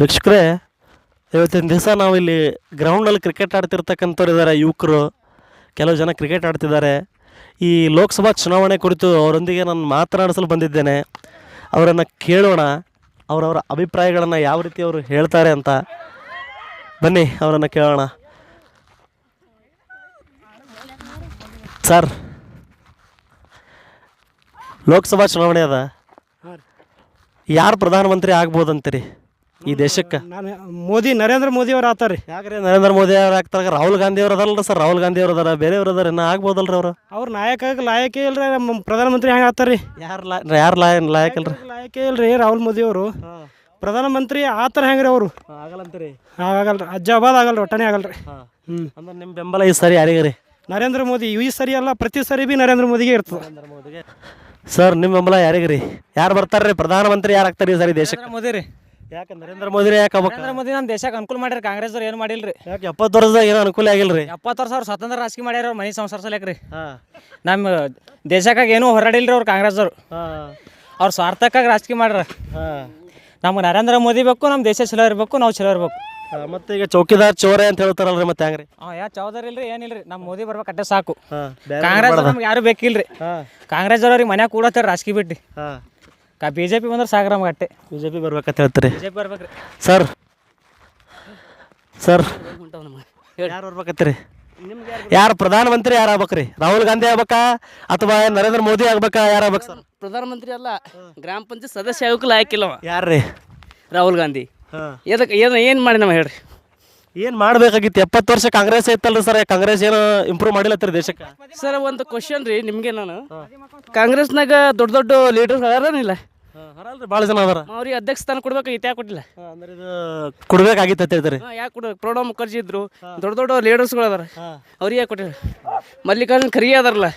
ವೀಕ್ಷಕರೇ ಇವತ್ತಿನ ದಿವಸ ನಾವು ಇಲ್ಲಿ ಗ್ರೌಂಡಲ್ಲಿ ಕ್ರಿಕೆಟ್ ಆಡ್ತಿರ್ತಕ್ಕಂಥವ್ರು ಇದ್ದಾರೆ ಯುವಕರು. ಕೆಲವು ಜನ ಕ್ರಿಕೆಟ್ ಆಡ್ತಿದ್ದಾರೆ. ಈ ಲೋಕಸಭಾ ಚುನಾವಣೆ ಕುರಿತು ಅವರೊಂದಿಗೆ ನಾನು ಮಾತನಾಡಿಸಲು ಬಂದಿದ್ದೇನೆ. ಅವರನ್ನು ಕೇಳೋಣ ಅವರವರ ಅಭಿಪ್ರಾಯಗಳನ್ನು ಯಾವ ರೀತಿ ಅವರು ಹೇಳ್ತಾರೆ ಅಂತ. ಬನ್ನಿ ಅವರನ್ನು ಕೇಳೋಣ. ಸರ್ ಲೋಕಸಭಾ ಚುನಾವಣೆ ಅದ. ಯಾರು ಪ್ರಧಾನಮಂತ್ರಿ ಆಗ್ಬೋದಂತೀರಿ? ಈ ದೇಶಕ್ಕೆ? ನಾನು ಮೋದಿ ನರೇಂದ್ರ ಮೋದಿ ಅವ್ರು ಆತಾರ ರೀ ಯಾಕ್ರಿ ನರೇಂದ್ರ ಮೋದಿ ಅವ್ರು ಆಗ್ತಾರ? ರಾಹುಲ್ ಗಾಂಧಿ ಅವ್ರು ಅದಲ್ಲ ಸರ್. ರಾಹುಲ್ ಗಾಂಧಿ ಅವ್ರು ಅದಾರ. ಬೇರೆಯವ್ರು ಅದಾರ. ಇನ್ನ ಆಗ್ಬೋದಲ್ರಿ ಅವರು. ಅವ್ರ ನಾಯಕ ಲಾಯಕೇ ಇಲ್ರಿ. ನಮ್ಮ ಪ್ರಧಾನಮಂತ್ರಿ ಹೆಂಗೆ ಆತಾರ ರೀ ಯಾರು ಲಾ ಯಾರು ಲಾ ಲಾಯಕಲ್ರಿ ಲಾಯಕೇ ಇಲ್ರಿ ರಾಹುಲ್ ಮೋದಿ ಅವರು. ಪ್ರಧಾನಮಂತ್ರಿ ಆತರ ಹೆಂಗೆ ರೀ ಅವರು ಆಗಲ್ಲಂತೀರಿ. ಆಗಲ್ರಿ. ಅಜ್ಜಾಬಾದ್ ಆಗಲ್ರಿ ಒಟ್ಟನೇ ಆಗಲ್ರಿ. ಹ್ಞೂ ಅಂದ್ರೆ ನಿಮ್ಮ ಬೆಂಬಲ ಈ ಸರಿ ಯಾರಿಗ್ರಿ? ನರೇಂದ್ರ ಮೋದಿ ಈ ಸರಿ ಅಲ್ಲ ಪ್ರತಿ ಸರಿ ಬಿ ನರೇಂದ್ರ ಮೋದಿಗೆ ಇರ್ತದೆ. ಸರ್ ನಿಮ್ಮ ಬೆಂಬಲ ಯಾರಿಗ್ರಿ? ಯಾರು ಬರ್ತಾರ್ರಿ? ಪ್ರಧಾನಮಂತ್ರಿ ಯಾರು ಆಗ್ತಾರೆ ಈ ಸರಿ ದೇಶಕ್ಕೆ? ಮೋದಿ ರೀ ಯಾಕೆ ನರೇಂದ್ರ ಮೋದಿ ಯಾಕೆ ಆಗ್ಬೇಕು? ನರೇಂದ್ರ ಮೋದಿ ನಮ್ಮ ದೇಶಕ್ಕೆ ಅನುಕೂಲ ಮಾಡ್ಯಾರ ಕಾಂಗ್ರೆಸ್ ಅವ್ರು ಏನು ಮಾಡಿಲ್ರಿ? ಯಾಕೆ ಎಪ್ಪತ್ತು ವರ್ಷದಾಗ ಏನೋ ಅನುಕೂಲ ಆಗಿಲ್ರಿ? ಎಪ್ಪತ್ತು ವರ್ಷ ಅವ್ರು ಸ್ವತಂತ್ರ ರಾಜಕೀಯ ಮಾಡ್ಯಾರ ಅವ್ರು ಮನೆ ಸಂಸಾರ ಸಲಕ್ರಿ ಹಾಂ. ನಮ್ಮ ದೇಶಕ್ಕಾಗ ಏನೂ ಹೊರಡಿಲ್ರಿ ಅವ್ರು ಕಾಂಗ್ರೆಸ್ ಅವ್ರು ಅವ್ರು ಸ್ವಾರ್ಥಕ್ಕಾಗಿ ರಾಜಕೀಯ ಮಾಡ್ರ ಹಾಂ. ನಮ್ಗೆ ನರೇಂದ್ರ ಮೋದಿ ಬೇಕು ನಮ್ಮ ದೇಶ ಚಲೋ ಇರಬೇಕು ನಾವು ಚಲೋ ಇರಬೇಕು. ಮತ್ತೆ ಈಗ ಚೌಕಿದಾರ್ ಚೋರೆ ಅಂತ ಹೇಳ್ತಾರಲ್ರಿ ಮತ್ತೆ ಹಂಗ್ರಿ? ಹಾಂ ಯಾ ಇಲ್ರಿ ಏನಿಲ್ರಿ ನಮ್ಮ ಮೋದಿ ಬರ್ಬೇಕು ಅಟ್ಟೆ ಸಾಕು. ಕಾಂಗ್ರೆಸ್ ನಮ್ಗೆ ಯಾರು ಬೇಕಿಲ್ರಿ. ಕಾಂಗ್ರೆಸ್ ಅವ್ರಿಗೆ ಮನ್ಯಾಗ ಕೂಡತ್ತಾರ ರಾಜಕೀಯ ಬಿಟ್ಟು. ಹಾಂ. ಕಾ ಬಿ ಜೆ ಪಿ ಬಂದ್ರೆ ಸಾಗರ ಗಟ್ಟೆ ಬಿ ಜೆ ಪಿ ಬರ್ಬೇಕಂತ ಹೇಳ್ತೀರಿ? ಬಿ ಜೆ ಪಿ ಬರ್ಬೇಕ್ರಿ. ಸರ್ ಸರ್ ಯಾರು ಬರ್ಬೇಕತ್ತೀರಿ? ಯಾರು ಪ್ರಧಾನಮಂತ್ರಿ ಯಾರು ಆಗ್ಬೇಕ್ರಿ? ರಾಹುಲ್ ಗಾಂಧಿ ಆಗ್ಬೇಕಾ ಅಥವಾ ನರೇಂದ್ರ ಮೋದಿ ಆಗ್ಬೇಕಾ? ಯಾರು ಆಗ್ಬೇಕು ಸರ್? ಪ್ರಧಾನಮಂತ್ರಿ ಅಲ್ಲ ಗ್ರಾಮ ಪಂಚಾಯತ್ ಸದಸ್ಯ ಆಗೋಕೆ ಲಾಯಕ್ಕಿಲ್ಲವ ಯಾರ್ರಿ? ರಾಹುಲ್ ಗಾಂಧಿ. ಹಾಂ. ಎದಕ್ಕೆ ಏನು ಏನು ಮಾಡಿ ನಮ್ಮ ಹೇಳ್ರಿ? ಏನು ಮಾಡ್ಬೇಕಾಗಿತ್ತು? ಎಪ್ಪತ್ತು ವರ್ಷ ಕಾಂಗ್ರೆಸ್ ಐತಲ್ರಿ ಸರ್ ಕಾಂಗ್ರೆಸ್ ಏನು ಇಂಪ್ರೂವ್ ಮಾಡಿಲ್ಲತ್ರಿ ದೇಶಕ್ಕೆ? ಸರ್ ಒಂದು ಕ್ವಶನ್ ರೀ ನಿಮಗೆ ನಾನು. ಕಾಂಗ್ರೆಸ್ನಾಗ ದೊಡ್ಡ ದೊಡ್ಡ ಲೀಡರ್ಸ್ ಇಲ್ಲ? ಬಹಳ ಭಾಳ ಜನ ಅದಾರ. ಅವ್ರಿಗೆ ಅಧ್ಯಕ್ಷ ಸ್ಥಾನ ಕೊಡ್ಬೇಕು ಯಾಕೆ ಕೊಟ್ಟಿಲ್ಲ. ಅಂದ್ರೆ ಇದು ಕೊಡ್ಬೇಕಾಗಿತ್ತು ಅಂತ ಹೇಳ್ತಾರೆ. ಯಾಕೆ ಕೊಡ್ಬೇಕು? ಪ್ರಣವ್ ಮುಖರ್ಜಿ ಇದ್ರು. ದೊಡ್ಡ ದೊಡ್ಡ ಲೀಡರ್ಸ್ಗಳು ಅದಾರ. ಅವ್ರಿಗೆ ಯಾಕೆ ಕೊಟ್ಟಿಲ್ಲ? ಮಲ್ಲಿಕಾರ್ಜುನ್ ಖರ್ಗೆ ಅದಾರಲ್ಲ.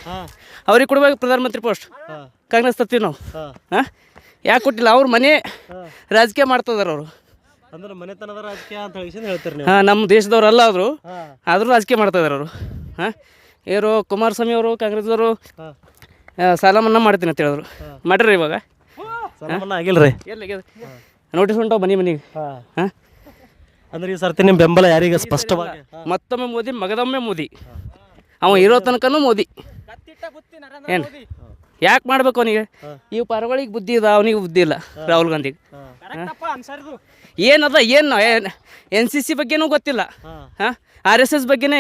ಅವ್ರಿಗೆ ಕೊಡ್ಬೇಕು ಪ್ರಧಾನಮಂತ್ರಿ ಪೋಸ್ಟ್ ಕಾಂಗ್ರೆಸ್ ತತ್ತೀವಿ ನಾವು. ಹಾಂ. ಯಾಕೆ ಕೊಟ್ಟಿಲ್ಲ? ಅವ್ರ ಮನೆ ರಾಜಕೀಯ ಮಾಡ್ತದಾರ ಅವರು. ಅಂದ್ರೆ ಮನೆತನದ ರಾಜಕೀಯ ಅಂತ ಹೇಳಿ ಹೇಳ್ತೀರಿ ನೀವು? ಹಾಂ ನಮ್ಮ ದೇಶದವ್ರು ಅಲ್ಲ ಆದರು ರಾಜಕೀಯ ಮಾಡ್ತಾ ಇದಾರೆ ಅವರು. ಹಾಂ ಇವರು ಕುಮಾರಸ್ವಾಮಿ ಅವರು ಕಾಂಗ್ರೆಸ್ದವರು ಸಾಲ ಮನ್ನಾ ಮಾಡ್ತೀನಿ ಅಂತ ಹೇಳಿದ್ರು. ಮಾಡ್ರಿ ಇವಾಗ? ಎಲ್ಲಿ ನೋಟಿಸ್ ಉಂಟು ಮನೆ ಮನೆಗೆ ಹಾಂ. ಹಾಂ. ಅಂದ್ರೆ ಈ ಸರ್ತಿ ನಿಮ್ಮ ಬೆಂಬಲ ಯಾರಿಗೆ ಸ್ಪಷ್ಟವಾಗಿ? ಮತ್ತೊಮ್ಮೆ ಮೋದಿ ಮಗದೊಮ್ಮೆ ಮೋದಿ. ಅವ ಇರೋ ತನಕನೂ ಮೋದಿ. ಏನು? ಯಾಕೆ ಮಾಡ್ಬೇಕು ಅವನಿಗೆ? ಈ ಪರಗಳಿಗೆ ಬುದ್ಧಿ ಇದೆ ಅವನಿಗೆ ಬುದ್ಧಿ ಇಲ್ಲ ರಾಹುಲ್ ಗಾಂಧಿಗೆ. ಏನದ ಏನು ಎನ್ ಸಿ ಸಿ ಬಗ್ಗೆನೂ ಗೊತ್ತಿಲ್ಲ. ಹಾಂ. ಆರ್ ಎಸ್ ಎಸ್ ಬಗ್ಗೆನೇ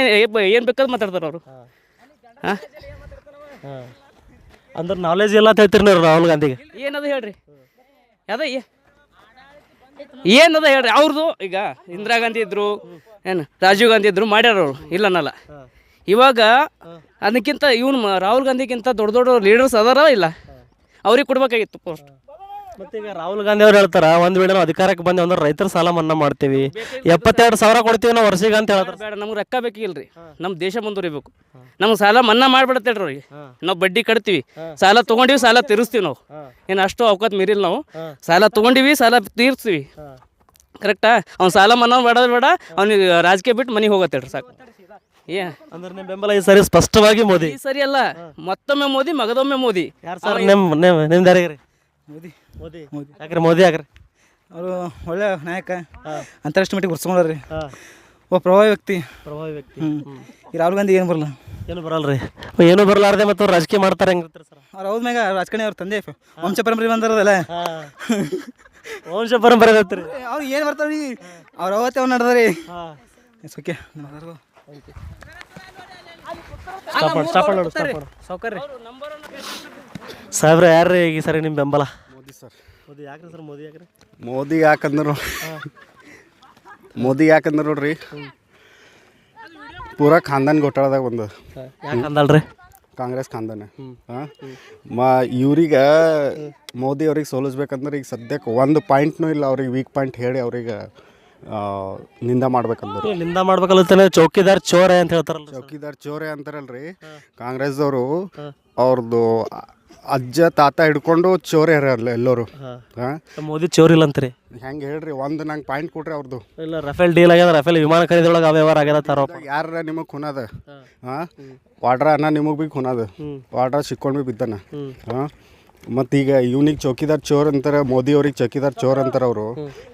ಏನು ಬೇಕಾದ್ರೂ ಮಾತಾಡ್ತಾರೆ ಅವರು. ಹಾಂ. ಅಂದ್ರೆ ನಾಲೆಜ್ ಇಲ್ಲ ಅಂತ ಹೇಳ್ತೀರಿ ನೀವು ರಾಹುಲ್ ಗಾಂಧಿಗೆ? ಏನದ ಹೇಳ್ರಿ? ಅದ ಏನದ ಹೇಳ್ರಿ? ಅವ್ರದ್ದು ಈಗ ಇಂದಿರಾ ಗಾಂಧಿ ಇದ್ರು ಏನು ರಾಜೀವ್ ಗಾಂಧಿ ಇದ್ರು ಮಾಡ್ಯಾರ ಅವರು ಇಲ್ಲ ಅನ್ನಲ್ಲ ಇವಾಗ ಅದಕ್ಕಿಂತ ಇವನು ರಾಹುಲ್ ಗಾಂಧಿಗಿಂತ ದೊಡ್ಡ ದೊಡ್ಡ ಲೀಡರ್ಸ್ ಅದಾರ ಇಲ್ಲ? ಅವ್ರಿಗೆ ಕೊಡ್ಬೇಕಾಗಿತ್ತು ಪೋಸ್ಟ್ ಮತ್ತೆ ಈಗ ರಾಹುಲ್ ಗಾಂಧಿ ಅವ್ರು ಹೇಳ್ತಾರ ಒಂದ್ ವೇಳೆ ನಾವು ಅಧಿಕಾರಕ್ಕೆ ಬಂದೆ ಅಂದ್ರೆ ರೈತರ ಸಾಲ ಮನ್ನಾ ಮಾಡ್ತೀವಿ. ಎಪ್ಪತ್ತೆರಡು ಸಾವಿರ ಕೊಡ್ತೀವಿ ನಾವು ವರ್ಷಿಗೆ ಅಂತ ಹೇಳ್ತಾರೆ. ಬೇಡ ನಮ್ಗೆ ರೊಕ್ಕ ಬೇಕಿಲ್ರಿ. ನಮ್ಮ ದೇಶ ಮುಂದುವರಿಬೇಕು. ನಮ್ಗೆ ಸಾಲ ಮನ್ನಾ ಮಾಡ್ಬಿಡತ್ತೇಳ್ರಿ ಅವ್ರಿಗೆ. ನಾವು ಬಡ್ಡಿ ಕಟ್ತೀವಿ. ಸಾಲ ತೊಗೊಂಡಿವಿ ಸಾಲ ತೀರಿಸ್ತೀವಿ ನಾವು. ಏನು ಅಷ್ಟು ಅವಕಾಶ ಮೀರಿಲ್ಲ ನಾವು. ಸಾಲ ತೊಗೊಂಡಿವಿ ಸಾಲ ತೀರಿಸ್ತೀವಿ. ಕರೆಕ್ಟಾ? ಅವ್ನು ಸಾಲ ಮನ್ನಾ ಮಾಡೋದು ಬೇಡ ಅವ್ನಿಗೆ ರಾಜಕೀಯ ಬಿಟ್ಟು ಮನೆಗೆ ಹೋಗತ್ತೇಳ್ರಿ ಸಾಕು. ಏ. ಅಂದ್ರೆ ನಿಮ್ಮ ಬೆಂಬಲ ಈ ಸರಿ ಸ್ಪಷ್ಟವಾಗಿ ಮೋದಿ. ಈ ಸರಿ ಅಲ್ಲ ಮತ್ತೊಮ್ಮೆ ಮೋದಿ ಮಗದೊಮ್ಮೆ ಮೋದಿ. ಯಾರು ಸರ್ ನಿಮ್ಮ ನಿಮ್ ನಿಮ್ದು ಯಾರಿಗ್ರಿ? ಮೋದಿ. ಮೋದಿ. ಯಾಕ್ರಿ ಮೋದಿ ಯಾಕ್ರಿ ಅವರು ಒಳ್ಳೆ ನಾಯಕ. ಅಂತಾರಾಷ್ಟ್ರೀಯ ಮಟ್ಟಿಗೆ ಗುರ್ಸ್ಕೊಂಡ್ರಿ ಒಬ್ಬ ಪ್ರಭಾವಿ ವ್ಯಕ್ತಿ. ಪ್ರಭಾವಿ ವ್ಯಕ್ತಿ. ಈ ರಾಹುಲ್ ಗಾಂಧಿ ಏನು ಬರಲ್ಲ. ಏನು ಬರಲ್ರಿ? ಏನು ಬರಲಾರ್ದೆ ಮತ್ತು ಅವ್ರು ರಾಜಕೀಯ ಮಾಡ್ತಾರೆ ಹೆಂಗಿರ್ತಾರೆ ಸರ್? ಅವ್ರು ಹೌದ್ ಮ್ಯಾಗ ರಾಜಕಾರಣಿ ಅವ್ರ ತಂದೆ. ವಂಶ ಪರಂಪರೆ ಬಂದಿರೋದಲ್ಲ. ವಂಶ ಪರಂಪರೆ ಬರ್ತಾರೆ ಅವ್ರು ಏನು ಬರ್ತಾವ್ರಿ ಅವ್ರು ಅವತ್ತೆ ಅವ್ರು ನಡೆದ್ರಿ. ಓಕೆ ಸ್ಟಾಪ್ ಮಾಡು ಸ್ಟಾಪ್ ಮಾಡು ಸ್ಟಾಪ್ ಮಾಡು. ಸೌಕರ್ಯ. ಸಾಹೇಬ್ರೆ ಯಾರ್ರಿ ಈ ಸರಿ ನಿಮ್ಮ ಬೆಂಬಲ? ಮೋದಿ ಸರ್. ಮೋದಿ ಯಾಕ್ರಿ ಸರ್ ಮೋದಿ ಯಾಕ್ರಿ ಮೋದಿ ಯಾಕಂದ್ರೆ ಮೋದಿ ಯಾಕಂದ್ರೆ ನೋಡ್ರಿ. ಪೂರಾ ಖಾನ್ದಾನ್ ಘೋಟಾಳದಾಗ ಒಂದು ಯಾಕೆ ಅಂದಲ್ರಿ ಕಾಂಗ್ರೆಸ್ ಖಾನ್ದಾನ. ಮ ಇವ್ರಿಗೆ ಮೋದಿ ಅವ್ರಿಗೆ ಸೋಲಿಸ್ಬೇಕಂದ್ರೆ ಈಗ ಸದ್ಯಕ್ಕೆ ಒಂದು ಪಾಯಿಂಟ್ನೂ ಇಲ್ಲ ಅವ್ರಿಗೆ ವೀಕ್ ಪಾಯಿಂಟ್ ಹೇಳಿ ಅವ್ರಿಗೆ ನಿಂದ ಮಾಡ್ಬೇಕಂದ್ರೆ. ನಿಂದ ಮಾಡ್ಬೇಕಲ್ಲ ಚೌಕಿದಾರ್ ಚೋರೆ ಅಂತ ಹೇಳ್ತಾರಲ್ಲ ಚೌಕಿದಾರ್ ಚೋರೆ ಅಂತಾರಲ್ರಿ. ಕಾಂಗ್ರೆಸ್ದವರು ಅವ್ರದ್ದು ಅಜ್ಜ ತಾತ ಹಿಡ್ಕೊಂಡು ಚೋರ್ ಅಲ್ಲ ಎಲ್ಲರೂ. ಹಾಂ. ಮೋದಿ ಚೋರ್ ಇಲ್ಲ ಅಂತೀರಿ? ಹೆಂಗೆ ಹೇಳ್ರಿ ಒಂದು ನಂಗೆ ಪಾಯಿಂಟ್ ಕೊಡ್ರಿ ಅವ್ರದ್ದು ಇಲ್ಲ ರಫೇಲ್ ಡೀಲ್ ಆಗ್ಯದ ರಫೇಲ್ ವಿಮಾನ ಖರೀದಿಯೊಳಗೆ ಅವ್ಯವಹಾರ ವ್ಯವಹಾರ ಆಗ್ಯದ ತಾರೋ ಯಾರ ನಿಮಗೆ ಖುನಾದ? ಹಾಂ. ವಾಡ್ರ ಅನ್ನ ನಿಮಗೆ ಭೀ ಖುನಾದ. ವಾಡ್ರ ಸಿಕ್ಕೊಂಡು ಭೀ ಬಿದ್ದಾನ. ಹಾಂ? ಮತ್ತು ಈಗ ಇವ್ನಿಗೆ ಚೌಕಿದಾರ್ ಚೋರ್ ಅಂತಾರೆ ಮೋದಿ ಅವ್ರಿಗೆ ಚೌಕಿದಾರ್ ಚೋರ್ ಅಂತಾರೆ ಅವರು.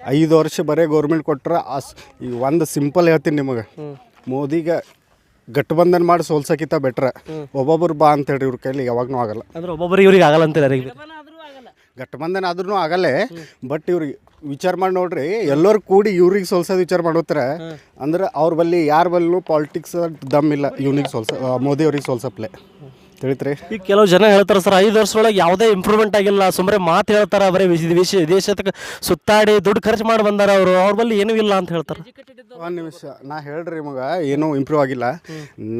ಐದು ವರ್ಷ ಬರೀ ಗೌರ್ಮೆಂಟ್ ಕೊಟ್ರೆ ಅಸ್ ಈಗ ಒಂದು ಸಿಂಪಲ್ ಹೇಳ್ತೀನಿ ನಿಮಗೆ. ಮೋದಿಗೆ ಗಠಬಂಧನ್ ಮಾಡಿ ಸೋಲ್ಸಕ್ಕಿಂತ ಬೆಟ್ರ ಒಬ್ಬೊಬ್ರು ಬಾ ಅಂತ ಹೇಳಿ ಇವ್ರ ಕೈಲಿ ಯಾವಾಗ್ನು ಆಗಲ್ಲ. ಅಂದ್ರೆ ಒಬ್ಬೊಬ್ಬರಿಗೆ ಇವ್ರಿಗೆ ಆಗಲ್ಲ ಅಂತ ಯಾರಿಗೆ ಆದ್ರೂ ಆಗಲ್ಲೇ. ಬಟ್ ಇವ್ರಿಗೆ ವಿಚಾರ ಮಾಡಿ ನೋಡ್ರಿ ಎಲ್ಲರೂ ಕೂಡಿ ಇವ್ರಿಗೆ ಸೋಲ್ಸೋದು ವಿಚಾರ ಮಾಡೋತ್ರ ಅಂದ್ರೆ ಅವ್ರ ಬಲ್ಲಿ ಯಾರ ಬಲ್ಲೂ ಪಾಲಿಟಿಕ್ಸ್ ದಮ್ ಇಲ್ಲ ಇವ್ನಿಗೆ ಸೋಲ್ಸ ಮೋದಿ ಅವ್ರಿಗೆ ಸೋಲ್ಸಪ್ಲೆ. ತಿಳಿತ್ರಿ. ಈಗ ಕೆಲವು ಜನ ಹೇಳ್ತಾರೆ ಸರ್ ಐದು ವರ್ಷದೊಳಗೆ ಯಾವುದೇ ಇಂಪ್ರೂವ್ಮೆಂಟ್ ಆಗಿಲ್ಲ. ಸುಮ್ಮನೆ ಮಾತು ಹೇಳ್ತಾರೆ ಬರೀ ವಿಶ್ ದೇಶಕ್ಕೆ ಸುತ್ತಾಡಿ ದುಡ್ಡು ಖರ್ಚು ಮಾಡಿ ಬಂದಾರ ಅವರು. ಅವ್ರ ಬಲ್ಲಿ ಏನೂ ಇಲ್ಲ ಅಂತ ಹೇಳ್ತಾರೆ. ಒಂದು ನಿಮಿಷ ನಾ ಹೇಳ್ರಿ ನಿಮಗೆ ಏನೂ ಇಂಪ್ರೂವ್ ಆಗಿಲ್ಲ.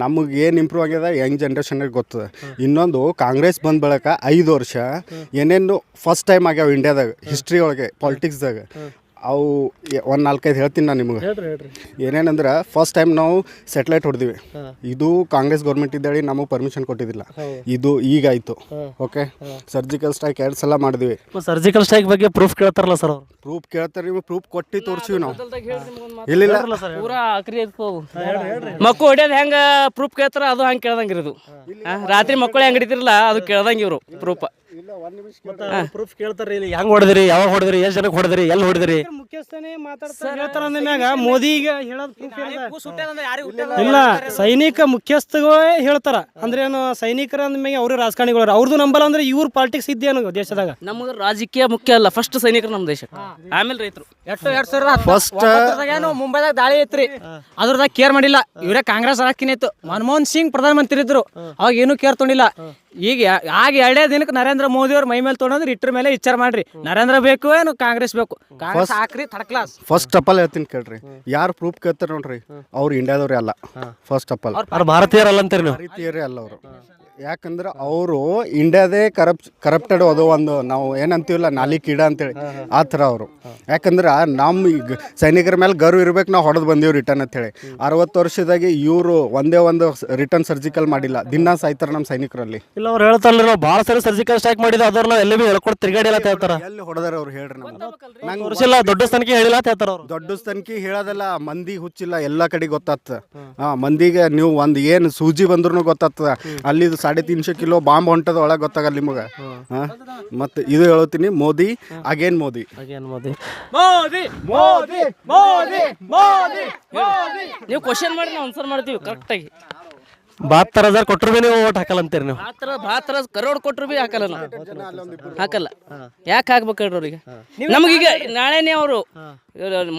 ನಮಗೆ ಏನು ಇಂಪ್ರೂವ್ ಆಗ್ಯದ ಯಂಗ್ ಜನ್ರೇಷನ್ಗೆ ಗೊತ್ತದ. ಇನ್ನೊಂದು ಕಾಂಗ್ರೆಸ್ ಬಂದ ಬಳಿಕ ಐದು ವರ್ಷ ಏನೇನು ಫಸ್ಟ್ ಟೈಮ್ ಆಗ್ಯಾವ ಇಂಡಿಯಾದಾಗ ಹಿಸ್ಟ್ರಿ ಒಳಗೆ ಪಾಲಿಟಿಕ್ಸ್ದಾಗ ಅವು ಒಂದು ನಾಲ್ಕೈದು ಹೇಳ್ತೀನಿ ನಾನು ನಿಮಗೆ. ಏನೇನಂದ್ರೆ ಫಸ್ಟ್ ಟೈಮ್ ನಾವು ಸೆಟಲೈಟ್ ಹೊಡೆದಿವಿ. ಇದು ಕಾಂಗ್ರೆಸ್ ಗೌರ್ಮೆಂಟ್ ಇದ್ದೇಳಿ ನಮಗೆ ಪರ್ಮಿಷನ್ ಕೊಟ್ಟಿದ್ದಿಲ್ಲ. ಇದು ಈಗ ಆಯಿತು ಓಕೆ ಸರ್ಜಿಕಲ್ ಸ್ಟ್ರೈಕ್ ಎರಡು ಸಲ ಮಾಡಿದ್ವಿ. ಸರ್ಜಿಕಲ್ ಸ್ಟ್ರೈಕ್ ಬಗ್ಗೆ ಪ್ರೂಫ್ ಕೇಳ್ತಾರಲ್ಲ ಸರ್ ಅವರು? ಪ್ರೂಫ್ ಕೇಳ್ತಾರೆ ನೀವು ಪ್ರೂಫ್ ಕೊಟ್ಟು ತೋರಿಸಿವಿ ನಾವು. ಇಲ್ಲಿಲ್ಲ ಪೂರಾ ಮಕ್ಕಳು ಹೊಡೆಯೋದು ಹೆಂಗೆ ಪ್ರೂಫ್ ಕೇಳ್ತಾರ ಅದು ಹಂಗೆ ಕೇಳ್ದಂಗೆ ಇರೋದು. ರಾತ್ರಿ ಮಕ್ಕಳು ಹೆಂಗ್ ಹಿಡಿತಿರಲ್ಲ ಅದು ಕೇಳ್ದಂಗೆ ಇವರು ಪ್ರೂಫ್ ಪ್ರೂಫ್ ಕೇಳ್ತಾರ ಇಲ್ಲಿ. ಹೆಂಗ್ ಹೊಡೆದ್ರಿ ಯಾವಾಗ ಹೊಡೆದ್ರಿ ಎಷ್ಟು ಜನಕ್ಕೆ ಹೊಡೆದ್ರಿ ಎಲ್ಲಿ ಹೊಡೆದ್ರಿ? ಮುಖ್ಯಸ್ಥನೇ ಮಾತಾಡ್ತಾರೆ. ಹೇಳ್ತಾರ ಅಂದ್ಮ್ಯಾಗ ಮೋದಿ ಈಗ ಹೇಳೋದು proof ಏನದ? ಇಲ್ಲ ಸೈನಿಕ ಮುಖ್ಯಸ್ಥಗಳೇ ಹೇಳ್ತಾರ. ಅಂದ್ರೆ ಏನು ಸೈನಿಕರ ಅಂದ್ಮ್ಯಾಗ ಅವ್ರ ರಾಜಕಾರಣಿಗಳು ಅವ್ರದ್ದು ನಂಬಲ್ಲ ಅಂದ್ರೆ ಇವ್ರ ಪಾಲಿಟಿಕ್ಸ್ ಇದ್ದೇನು ದೇಶದಾಗ. ನಮ್ಗ ರಾಜಕೀಯ ಮುಖ್ಯ ಅಲ್ಲ ಫಸ್ಟ್ ಸೈನಿಕರು ನಮ್ಮ ದೇಶ ಆಮೇಲೆ ರೈತರು. ಎಷ್ಟು ಎರಡ್ ಸಾವಿರದ First- ಏನು ಮುಂಬೈದಾಗ ದಾಳಿ ಐತ್ರಿ. ಅದ್ರದಾಗ ಕೇರ್ ಮಾಡಿಲ್ಲ. ಇವರೇ ಕಾಂಗ್ರೆಸ್ ಇತ್ತು ಮನಮೋಹನ್ ಸಿಂಗ್ ಪ್ರಧಾನಮಂತ್ರಿ ಇದ್ರು. ಅವಾಗ ಏನು ಕೇರ್ ತೊಗೊಂಡಿಲ್ಲ ಈಗ ಆಗ ಎರಡೇ ದಿನಕ್ಕೆ ನರೇಂದ್ರ ಮೋದಿ ಅವ್ರ ಮೈ ಮೇಲೆ ತೊಗೊಂಡ್ರೆ ಇಟ್ರ ಮೇಲೆ ವಿಚಾರ ಮಾಡ್ರಿ. ನರೇಂದ್ರ ಬೇಕು ಏನು ಕಾಂಗ್ರೆಸ್ ಬೇಕು. ಕಾಂಗ್ರೆಸ್ ಹಾಕ್ರಿ ಥರ್ಡ್ ಕ್ಲಾಸ್ ಫಸ್ಟ್ ಅಪ್ಪಲ್ ಹೇಳ್ತೀನಿ ಕೇಳ್ರಿ. ಯಾರು ಪ್ರೂಫ್ ಕೇಳ್ತಾರೆ ನೋಡ್ರಿ ಅವ್ರು ಇಂಡಿಯಾದವ್ರೆ ಅಲ್ಲ. ಫಸ್ಟ್ ಅಪ್ಪಲ್ ಅವ್ರು ಭಾರತೀಯರಲ್ಲ ಅಂತೀರಿ ನೀವು? ಭಾರತೀಯರೇ ಅಲ್ಲ ಅವರು. ಯಾಕಂದ್ರೆ ಅವರು ಇಂಡಿಯಾದೇ ಕರಪ್ಟ್ ಕರಪ್ಟೆಡ್ ಅದು ಒಂದು ನಾವು ಏನಂತೀವಲ್ಲ ನಾಲಿ ಕೀಡ ಅಂತೇಳಿ. ಆ ಥರ ಅವರು. ಯಾಕಂದ್ರೆ ನಮ್ಮ ಈಗ ಸೈನಿಕರ ಮೇಲೆ ಗರ್ವ ಇರ್ಬೇಕು ನಾವು ಹೊಡೆದು ಬಂದೀವಿ ರಿಟರ್ನ್ ಅಂತೇಳಿ ಅರವತ್ತು ವರ್ಷದಾಗಿ ಇವರು ಒಂದೇ ಒಂದು ರಿಟರ್ನ್ ಸರ್ಜಿಕಲ್ ಮಾಡಿಲ್ಲ. ದಿನ ಸಾಯ್ತಾರೆ ನಮ್ಮ ಸೈನಿಕರಲ್ಲಿ. ಇಲ್ಲ ಅವ್ರು ಹೇಳ್ತಾರಲ್ಲ ನಾವು ಭಾಳ ಸರಿ ಸರ್ಜಿಕಲ್ ಸ್ಟ್ರೈಕ್ ಮಾಡಿದ ಅದ್ರ ನಾವು ಎಲ್ಲಿ ಭೀ ಹೇಳ್ಕೊಟ್ಟು ತಿರ್ಗಾಡಿ ಅಂತ ಹೇಳ್ತಾರೆ. ಎಲ್ಲಿ ಹೊಡೆದಾರ ಅವ್ರು ಹೇಳ್ರಿ ನಮ್ಗೆ ನಂಗೆ ವರ್ಷಿಲ್ಲ ದೊಡ್ಡ ಸ್ಥಾನಕ್ಕೆ ಹೇಳಿಲ್ಲ ಅಂತ ಹೇಳ್ತಾರೆ ಅವ್ರು. ದೊಡ್ಡ ಸ್ಥಾನಕ್ಕೆ ಹೇಳೋದಲ್ಲ ಮಂದಿ ಹುಚ್ಚಿಲ್ಲ ಎಲ್ಲ ಕಡೆ ಗೊತ್ತಾಗ್ತದೆ. ಹಾ ಮಂದಿಗೆ ನೀವು ಒಂದು ಏನು ಸೂಜಿ ಬಂದ್ರೂ ಗೊತ್ತಾಗ್ತದ. ಅಲ್ಲಿ ಸಾಡೆ ತೀನ್ಶೆ ಕಿಲೋ ಬಾಂಬ್ ಹೊಂಟದ ಒಳಗೆ ಗೊತ್ತಾಗಲ್ಲ ನಿಮಗೆ. ಮತ್ತೆ ಮತ್ತು ಇದು ಹೇಳ್ತೀನಿ ಮೋದಿ ಅಗೇನ್ ಮೋದಿ. ಹಾಗೇನ್ ಮೋದಿ. ನೀವು ಕ್ವಶನ್ ಮಾಡಿ ನಾವು ಆನ್ಸರ್ ಮಾಡ್ತೀವಿ ಕರೆಕ್ಟಾಗಿ ಬಹತ್ತರ ಹಜಾರ್ ಕೊಟ್ಟರು ಭೀ ನೀವು ಓಟ್ ಹಾಕಲ್ಲ ಅಂತೀರಿ ನೀವು ಬಾತ್ರ ಕರೋಡ್ ಕೊಟ್ಟರು ಬಿ ಹಾಕಲ್ಲ ನಾವು. ಹಾಕಲ್ಲ. ಯಾಕೆ ಹಾಕ್ಬೇಕು ಹೇಳ್ರಿ ಅವ್ರಿಗೆ ನಮಗೀಗ ನಾಳೆನೇ ಅವರು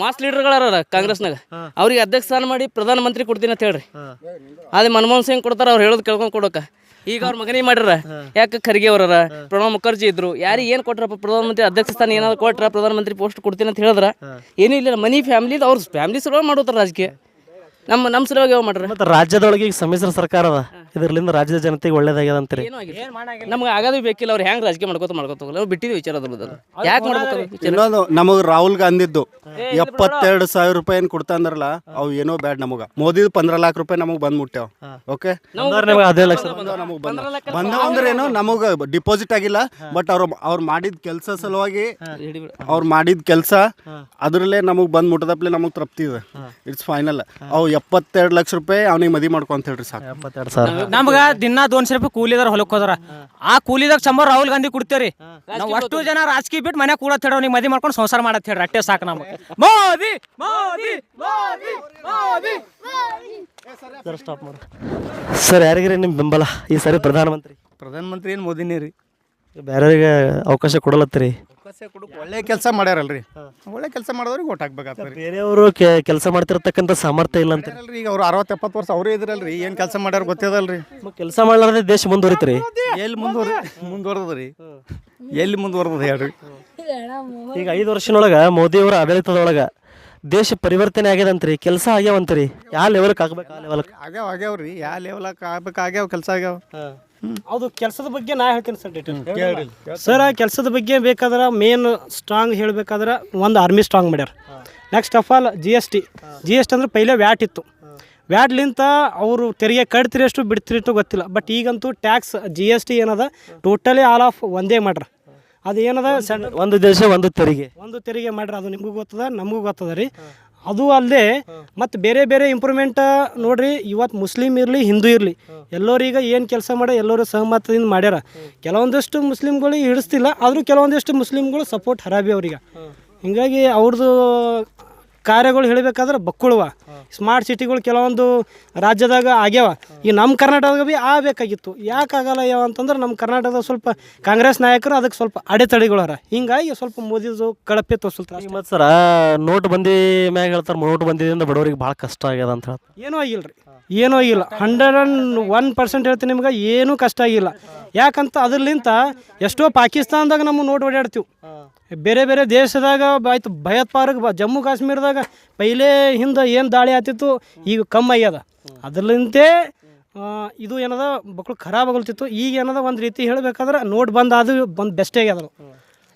ಮಾಸ್ ಲೀಡರ್ಗಳಾರ ಕಾಂಗ್ರೆಸ್ನಾಗ. ಅವ್ರಿಗೆ ಅಧ್ಯಕ್ಷ ಸ್ಥಾನ ಮಾಡಿ ಪ್ರಧಾನಮಂತ್ರಿ ಕೊಡ್ತೀನಿ ಅಂತ ಹೇಳ್ರಿ. ಅದೇ ಮನಮೋಹನ್ ಸಿಂಗ್ ಕೊಡ್ತಾರ ಅವ್ರು ಹೇಳೋದು ಕೇಳ್ಕೊಂಡು ಕೊಡೋಕ. ಈಗ ಅವ್ರ ಮಗನಿಗೆ ಮಾಡ್ಯಾರ ಯಾಕೆ ಖರ್ಗೆ ಅವರ ಪ್ರಣವ್ ಮುಖರ್ಜಿ ಇದ್ರು. ಯಾರಿಗೆ ಏನು ಕೊಟ್ರಪ್ಪ ಪ್ರಧಾನಮಂತ್ರಿ ಅಧ್ಯಕ್ಷ ಸ್ಥಾನ ಏನಾದ್ರು ಕೊಟ್ರ ಪ್ರಧಾನಮಂತ್ರಿ ಪೋಸ್ಟ್ ಕೊಡ್ತೀನಿ ಅಂತ ಹೇಳಿದ್ರ? ಏನೂ ಇಲ್ಲ ಮನಿ ಫ್ಯಾಮಿಲಿ ಅವ್ರ ಫ್ಯಾಮಿಲಿ ಸಲುವಾಗಿ ಮಾಡೋತಾರ ರಾಜಕೀಯ. ನಮ್ಮ ನಮ್ಮ ಸಲುವಾಗಿ ಯಾವ ಮಾಡ್ರಿ. ಮತ್ತು ರಾಜ್ಯದೊಳಗೆ ಈಗ ಸಮ್ಮಿಶ್ರ ಸರ್ಕಾರ ಅದ. ಇದರಿಂದ ರಾಜ್ಯದ ಜನತೆಗೆ ಒಳ್ಳೇದಾಗ್ಯದ ಅಂತೀರಿ ಏನೂ ಆಗಿಲ್ಲ. ನಮ್ಗೆ ಆಗೋದು ಬೇಕಿಲ್ಲ ಅವ್ರು ಹೆಂಗ್ ರಾಜಕೀಯ ಮಾಡ್ಕೋತ ಮಾಡ್ಕೋತ ಹೋಗಲ್ಲ ಬಿಟ್ಟಿದ್ದು ವಿಚಾರ ಅದ್ರದ್ದು ಯಾಕೆ ಮಾಡ್ಬೇಕು ಇನ್ನೊಂದು ನಮಗೆ ರಾಹುಲ್ ಗಾಂಧಿದ್ದು ಎಪ್ಪತ್ತೆರಡು ಸಾವಿರ ರೂಪಾಯಿ ಏನ್ ಕೊಡ್ತಾ ಅಂದ್ರಲ್ಲ ಅವು ಏನೋ ಬ್ಯಾಡ್ ನಮಗ. ಮೋದಿ ಪಂದ್ರ ಲಾಖ ರೂಪಾಯಿ ನಮಗೆ ಬಂದ್ ಮುಟ್ಟ್ಯಾವ ಓಕೆ ಅಂದ್ರೆ ನಿಮಗೆ ಅದೇ ಲಕ್ಷ ನಮಗೆ ಬಂದ ಬಂದವ ಅಂದ್ರೆ ಏನು ನಮಗೆ ಡಿಪಾಸಿಟ್ ಆಗಿಲ್ಲ ಬಟ್ ಅವ್ರು ಅವ್ರು ಮಾಡಿದ ಕೆಲಸ ಸಲುವಾಗಿ ಅವ್ರು ಮಾಡಿದ ಕೆಲಸ ಅದ್ರಲ್ಲೇ ನಮಗೆ ಬಂದ್ ಮುಟ್ಟದಪ್ಲೆ ನಮಗೆ ತೃಪ್ತಿ ಇದೆ. ಇಟ್ಸ್ ಫೈನಲ್ ಅವು ಎಪ್ಪತ್ತೆರಡು ಲಕ್ಷ ರೂಪಾಯಿ ಅವ್ನಿಗೆ ಮದುವೆ ಮಾಡ್ಕೊಂತ ಹೇಳ್ರಿ ಸಾಕು. ಎಪ್ಪತ್ತೆರಡು ಸಾವಿರ. ನಮ್ಗ ದಿನ ದೋನ್ಶೆ ರೂಪಾಯಿ ಕೂಲಿದಾರ ಹೊಲಕ್ ಹೋದ್ರ ಆ ಕೂಲಿದಾಗ ಚಂಬರ್ ರಾಹುಲ್ ಗಾಂಧಿ ಕೊಡ್ತೇವ್ರಿ. ನಾವು ಅಷ್ಟು ಜನ ರಾಜಕೀಯ ಬಿಟ್ಟು ಮನೆ ಕೂಡ ಹೇಳೋ ನೀವು ಮದಿ ಮಾಡ್ಕೊಂಡು ಸಂಸಾರ ಮಾಡತ್ ಹೇಳ್ರಿ. ಅಟ್ಟೆ ಸಾಕು ನಮ್ಗೆ. ಮೋದಿ ಮೋದಿ ಮೋದಿ ಮೋದಿ. ಸರ್ ಸ್ಟಾಪ್ ಮಾಡಿ. ಸರ್ ಯಾರಿಗ್ರಿ ನಿಮ್ಮ ಬೆಂಬಲ? ಈ ಸರಿ ಪ್ರಧಾನಮಂತ್ರಿ. ಪ್ರಧಾನಮಂತ್ರಿ ಏನು ಮೋದಿನೇ ರೀ? ಬೇರೆಯವ್ರಿಗೆ ಅವಕಾಶ ಕೊಡಲತ್ತೀರಿ? ಅವಕಾಶ ಕೊಡಕ್ಕೆ ಒಳ್ಳೆ ಕೆಲಸ ಮಾಡ್ಯಾರಲ್ರಿ. ಒಳ್ಳೆ ಕೆಲಸ ಮಾಡೋರಿಗೆ ಓಟ್ ಹಾಕ್ಬೇಕಾಗ್ತದೆ ಬೇರೆಯವರು ಕೆಲಸ ಮಾಡ್ತಿರ್ತಕ್ಕಂಥ ಸಾಮರ್ಥ್ಯ ಇಲ್ಲ ಅಂತ. ರೀ ಈಗ ಅವ್ರು ಅರವತ್ತು ಎಪ್ಪತ್ತು ವರ್ಷ ಅವರೇ ಇದ್ರಲ್ರಿ ಏನು ಕೆಲಸ ಮಾಡ್ಯಾರ ಗೊತ್ತಿದಲ್ರಿ. ಕೆಲಸ ಮಾಡ್ಲಾರ್ದೆ ದೇಶ ಮುಂದುವರಿತ್ರಿ. ಎಲ್ಲಿ ಮುಂದುವರಿ ಮುಂದುವರ್ದದ್ರಿ? ಎಲ್ಲಿ ಮುಂದುವರ್ದದ ಹೇಳ್ರಿ? ಈಗ ಐದು ವರ್ಷನೊಳಗೆ ಮೋದಿಯವರ ಆಡಳಿತದೊಳಗೆ ದೇಶ ಪರಿವರ್ತನೆ ಆಗ್ಯದಂತ್ರಿ ಕೆಲಸ ಆಗ್ಯಾವಂತ್ರಿ. ಯಾವ ಲೆವೆಲ್ಗೆ ಆಗ್ಬೇಕು ಆ ಲೆವೆಲ್ಗೆ ಆಗ್ಯಾವ ಆಗ್ಯಾವ್ರಿ ಯಾವ ಲೆವೆಲಕ್ಕೆ ಆಗ್ಬೇಕು ಆಗ್ಯಾವ ಕೆಲಸ ಆಗ್ಯಾವ. ಅದು ಕೆಲಸದ ಬಗ್ಗೆ ನಾ ಹೇಳ್ತೀನಿ ಸರ್ ಡೀಟೇಲ್ ಸರ್ ಆ ಕೆಲಸದ ಬಗ್ಗೆ ಬೇಕಾದ್ರೆ ಮೇನ್ ಸ್ಟ್ರಾಂಗ್ ಹೇಳ್ಬೇಕಾದ್ರೆ ಒಂದು ಆರ್ಮಿ ಸ್ಟ್ರಾಂಗ್ ಮಾಡ್ಯಾರ. Next of all G S T G S T ಅಂದ್ರೆ ಪೈಲೆ ವ್ಯಾಟ್ ಇತ್ತು. ವ್ಯಾಟ್ಲಿಂತ ಅವರು ತೆರಿಗೆ ಕಟ್ತಿರಷ್ಟು ಬಿಡ್ತಿರಷ್ಟು ಗೊತ್ತಿಲ್ಲ. ಬಟ್ ಈಗಂತೂ ಟ್ಯಾಕ್ಸ್ ಜಿ ಎಸ್ ಟಿ ಏನದ ಟೋಟಲಿ ಆಲ್ ಆಫ್ ಒಂದೇ ಮಾಡ್ರ ಅದು ಏನದ ಸಣ್ಣ ಒಂದು ದೇಶ ಒಂದು ತೆರಿಗೆ. ಒಂದು ತೆರಿಗೆ ಮಾಡ್ರಿ ಅದು ನಿಮಗೂ ಗೊತ್ತದ ನಮಗೂ ಗೊತ್ತದ ರೀ. ಅದು ಅಲ್ಲದೆ ಮತ್ತು ಬೇರೆ ಬೇರೆ ಇಂಪ್ರೂವ್ಮೆಂಟ್ ನೋಡ್ರಿ ಇವತ್ತು ಮುಸ್ಲಿಮ್ ಇರಲಿ ಹಿಂದೂ ಇರಲಿ ಎಲ್ಲರೀಗ ಏನು ಕೆಲಸ ಮಾಡ ಎಲ್ಲರೂ ಸಹಮತದಿಂದ ಮಾಡ್ಯಾರ. ಕೆಲವೊಂದಿಷ್ಟು ಮುಸ್ಲಿಮ್ಗಳಿಗೆ ಹಿಡಿಸ್ತಿಲ್ಲ ಆದರೂ ಕೆಲವೊಂದಿಷ್ಟು ಮುಸ್ಲಿಮ್ಗಳು ಸಪೋರ್ಟ್ ಹರಾಬಿ ಅವ್ರಿಗೆ. ಹಿಂಗಾಗಿ ಅವ್ರದ್ದು ಕಾರ್ಯಗಳು ಹೇಳಬೇಕಾದ್ರೆ ಬಕ್ಕುಳುವ. ಸ್ಮಾರ್ಟ್ ಸಿಟಿಗಳು ಕೆಲವೊಂದು ರಾಜ್ಯದಾಗ ಆಗ್ಯಾವ. ಈ ನಮ್ಮ ಕರ್ನಾಟಕದಾಗ ಭೀ ಆಗಬೇಕಾಗಿತ್ತು. ಯಾಕೆ ಆಗಲ್ಲ ಯಾವ ಅಂತಂದ್ರೆ ನಮ್ಮ ಕರ್ನಾಟಕದಾಗ ಸ್ವಲ್ಪ ಕಾಂಗ್ರೆಸ್ ನಾಯಕರು ಅದಕ್ಕೆ ಸ್ವಲ್ಪ ಅಡೆತಡೆಗಳಾರ. ಹಿಂಗಾಗಿ ಸ್ವಲ್ಪ ಮೋದಿದು ಕಳಪೆ ತೋರಿಸ್ತಾರೆ ಈಗ ಮತ್ತು ಸರ ನೋಟ್ ಬಂದಿ ಮ್ಯಾಗ ಹೇಳ್ತಾರೆ ನೋಟ್ ಬಂದಿದಿಂದ ಬಡವರಿಗೆ ಭಾಳ ಕಷ್ಟ ಆಗ್ಯದ ಅಂತ ಹೇಳಿ ಏನೂ ಆಗಿಲ್ಲ ರೀ ಏನೂ ಆಗಿಲ್ಲ. ಹಂಡ್ರೆಡ್ ಆ್ಯಂಡ್ ಒನ್ ಪರ್ಸೆಂಟ್ ಹೇಳ್ತೀನಿ ನಿಮ್ಗೆ ಏನೂ ಕಷ್ಟ ಆಗಿಲ್ಲ. ಯಾಕಂತ ಅದ್ರಲಿಂತ ಎಷ್ಟೋ ಪಾಕಿಸ್ತಾನದಾಗ ನಮ್ಮ ನೋಟ್ ಓಡಾಡ್ತೀವಿ. ಬೇರೆ ಬೇರೆ ದೇಶದಾಗ ಆಯ್ತು ಭಯೋತ್ಪಾದಕ ಜಮ್ಮು ಕಾಶ್ಮೀರದಾಗ ಪೈಲೆ ಹಿಂದೆ ಏನು ದಾಳಿ ಆತಿತ್ತು ಈಗ ಕಮ್ಮಿ ಆಗ್ಯದ. ಅದ್ರಲಿಂತೆ ಇದು ಏನದ ಮಕ್ಕಳು ಖರಾಬ್ ಆಗಲ್ತಿತ್ತು. ಈಗ ಏನದ ಒಂದು ರೀತಿ ಹೇಳಬೇಕಾದ್ರೆ ನೋಟ್ ಬಂದ್ ಅದು ಬಂದು ಬೆಸ್ಟ್ ಆಗ್ಯದ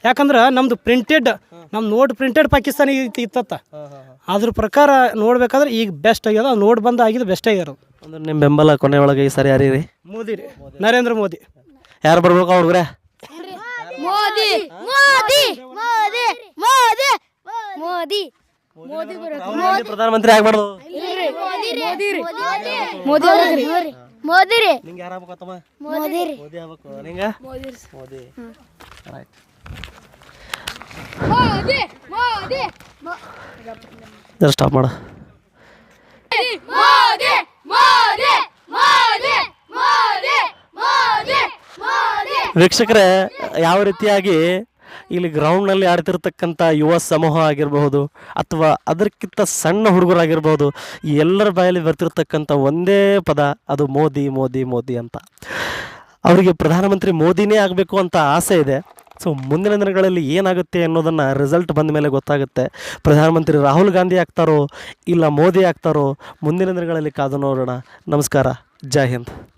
ಯಾಕಂದ್ರೆ ನಮ್ದು ಪ್ರಿಂಟೆಡ್ ನಮ್ಮ ನೋಟ್ ಪ್ರಿಂಟೆಡ್ ಪಾಕಿಸ್ತಾನ ಇತ್ತು ಇತ್ತತ್ತ. ಅದ್ರ ಪ್ರಕಾರ ನೋಡ್ಬೇಕಾದ್ರೆ ಈಗ ಬೆಸ್ಟ್ ಆಗ್ಯದ ನೋಟ್ ಬಂದ್ ಆಗಿದ್ದು ಬೆಸ್ಟ್ ಆಗ್ಯಾರ ಅಂದ್ರೆ ನಿಮ್ಮ ಬೆಂಬಲ ಕೊನೆ ಒಳಗೆ ಈ ಸರಿ ಯಾರೀ ಮೋದಿ ರೀ ನರೇಂದ್ರ ಮೋದಿ. ಯಾರು ಬರ್ಬೇಕು ಅವ್ರಿಗ್ರೆ ಮೋದಿ ಮೋದಿ ಮೋದಿ ಮೋದಿ ಮೋದಿ ಮೋದಿ. ಮೋದಿ. ಪ್ರಧಾನಮಂತ್ರಿ ಆಗ್ಬಾರ್ದು. ಮೋದಿ ರೀ ಮೋದಿ ಮೋದಿ ಮೋದಿ ರೀ. ನಿಂಗೆ ಯಾರು ಆಗ್ಬೇಕತ್ತಮ್ಮ ಮೋದಿ ರೀ. ಮೋದಿ ಆಗ್ಬೇಕು. ನಿಂಗೆ? ಮೋದಿ ಮೋದಿ. ರೈಟ್ ಮೋದಿ ಮೋದಿ. ಜರ ಸ್ಟಾಪ್ ಮಾಡು ಮೋದಿ ಮೋದಿ ಮೋದಿ ಮೋದಿ ಮೋದಿ ಮೋದಿ ವೀಕ್ಷಕರೇ, ಯಾವ ರೀತಿಯಾಗಿ ಇಲ್ಲಿ ಗ್ರೌಂಡ್ನಲ್ಲಿ ಆಡ್ತಿರ್ತಕ್ಕಂಥ ಯುವ ಸಮೂಹ ಆಗಿರಬಹುದು ಅಥವಾ ಅದಕ್ಕಿಂತ ಸಣ್ಣ ಹುಡುಗರಾಗಿರ್ಬೋದು ಎಲ್ಲರ ಬಾಯಲ್ಲಿ ಬರ್ತಿರ್ತಕ್ಕಂಥ ಒಂದೇ ಪದ, ಅದು ಮೋದಿ ಮೋದಿ ಮೋದಿ ಅಂತ. ಅವರಿಗೆ ಪ್ರಧಾನಮಂತ್ರಿ ಮೋದಿನೇ ಆಗಬೇಕು ಅಂತ ಆಸೆ ಇದೆ. ಸೊ ಮುಂದಿನ ದಿನಗಳಲ್ಲಿ ಏನಾಗುತ್ತೆ ಅನ್ನೋದನ್ನು ರಿಸಲ್ಟ್ ಬಂದ ಮೇಲೆ ಗೊತ್ತಾಗುತ್ತೆ. ಪ್ರಧಾನಮಂತ್ರಿ ರಾಹುಲ್ ಗಾಂಧಿ ಆಗ್ತಾರೋ, ಇಲ್ಲ ಮೋದಿ ಆಗ್ತಾರೋ, ಮುಂದಿನ ದಿನಗಳಲ್ಲಿ ಕಾದು ನೋಡೋಣ. ನಮಸ್ಕಾರ. ಜೈ ಹಿಂದ್.